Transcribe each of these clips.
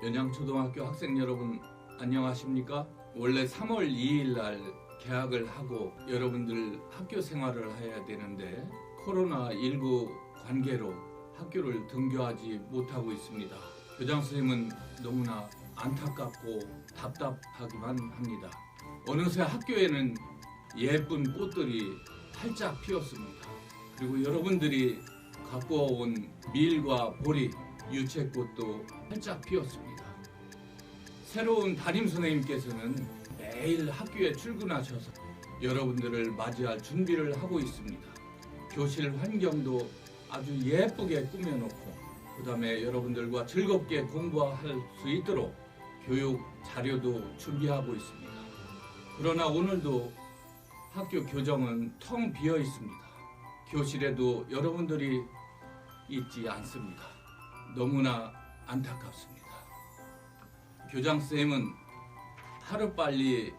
연양초등학교 학생 여러분 안녕하십니까? 원래 3월 2일 날 개학을 하고 여러분들 학교 생활을 해야 되는데 코로나 19 관계로 학교를 등교하지 못하고 있습니다. 교장 선생님은 너무나 안타깝고 답답하기만 합니다. 어느새 학교에는 예쁜 꽃들이 활짝 피었습니다. 그리고 여러분들이 갖고 온 밀과 보리, 유채꽃도 활짝 피었습니다. 새로운 담임 선생님께서는 매일 학교에 출근하셔서 여러분들을 맞이할 준비를 하고 있습니다. 교실 환경도 아주 예쁘게 꾸며놓고 그 다음에 여러분들과 즐겁게 공부할 수 있도록 교육 자료도 준비하고 있습니다. 그러나 오늘도 학교 교정은 텅 비어 있습니다. 교실에도 여러분들이 있지 않습니다. 너무나 안타깝습니다. 교장 쌤은 하루빨리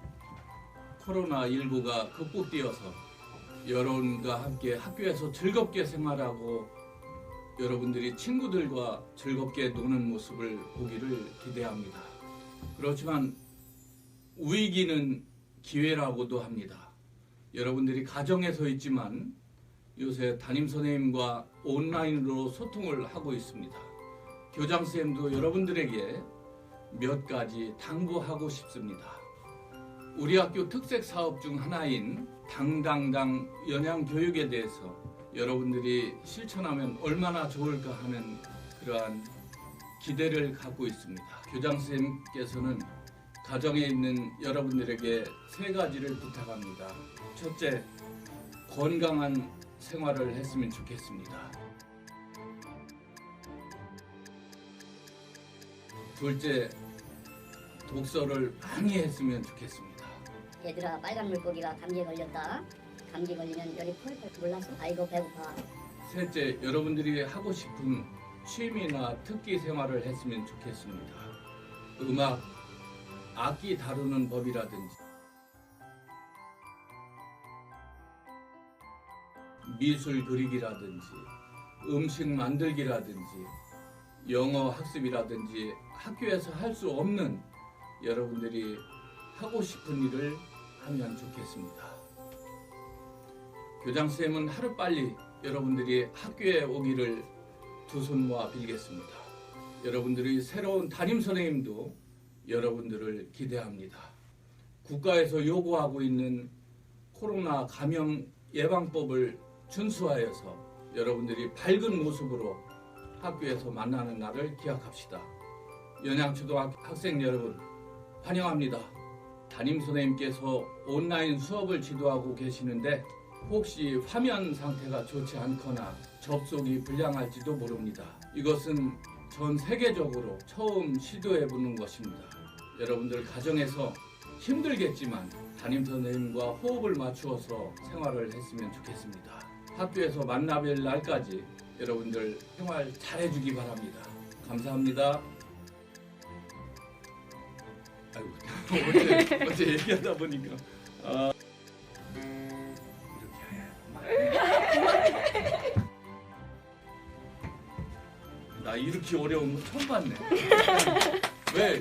코로나19가 극복되어서 여러분과 함께 학교에서 즐겁게 생활하고 여러분들이 친구들과 즐겁게 노는 모습을 보기를 기대합니다. 그렇지만 위기는 기회라고도 합니다. 여러분들이 가정에서 있지만 요새 담임 선생님과 온라인으로 소통을 하고 있습니다. 교장 쌤도 여러분들에게 몇 가지 당부하고 싶습니다. 우리 학교 특색 사업 중 하나인 당당당 연양 교육에 대해서 여러분들이 실천하면 얼마나 좋을까 하는 그러한 기대를 갖고 있습니다. 교장 선생님께서는 가정에 있는 여러분들에게 세 가지를 부탁합니다. 첫째, 건강한 생활을 했으면 좋겠습니다. 둘째, 독서를 많이 했으면 좋겠습니다. 얘들아 빨간 물고기가 감기에 걸렸다. 감기 걸리면 열이 펄펄 몰라서 아이고 배고파. 셋째, 여러분들이 하고 싶은 취미나 특기 생활을 했으면 좋겠습니다. 음악, 악기 다루는 법이라든지, 미술 그리기라든지, 음식 만들기라든지, 영어 학습이라든지 학교에서 할 수 없는 여러분들이 하고 싶은 일을 하면 좋겠습니다. 교장쌤은 하루빨리 여러분들이 학교에 오기를 두 손 모아 빌겠습니다. 여러분들이 새로운 담임 선생님도 여러분들을 기대합니다. 국가에서 요구하고 있는 코로나 감염 예방법을 준수하여서 여러분들이 밝은 모습으로 학교에서 만나는 날을 기약합시다. 연양초등학교 학생 여러분 환영합니다. 담임 선생님께서 온라인 수업을 지도하고 계시는데 혹시 화면 상태가 좋지 않거나 접속이 불량할지도 모릅니다. 이것은 전 세계적으로 처음 시도해 보는 것입니다. 여러분들 가정에서 힘들겠지만 담임 선생님과 호흡을 맞추어서 생활을 했으면 좋겠습니다. 학교에서 만나뵐 날까지 여러분들 생활 잘해주기 바랍니다. 감사합니다. 아이고 어제 얘기하다 보니까 아. 나 이렇게 어려운 거 처음 봤네. 왜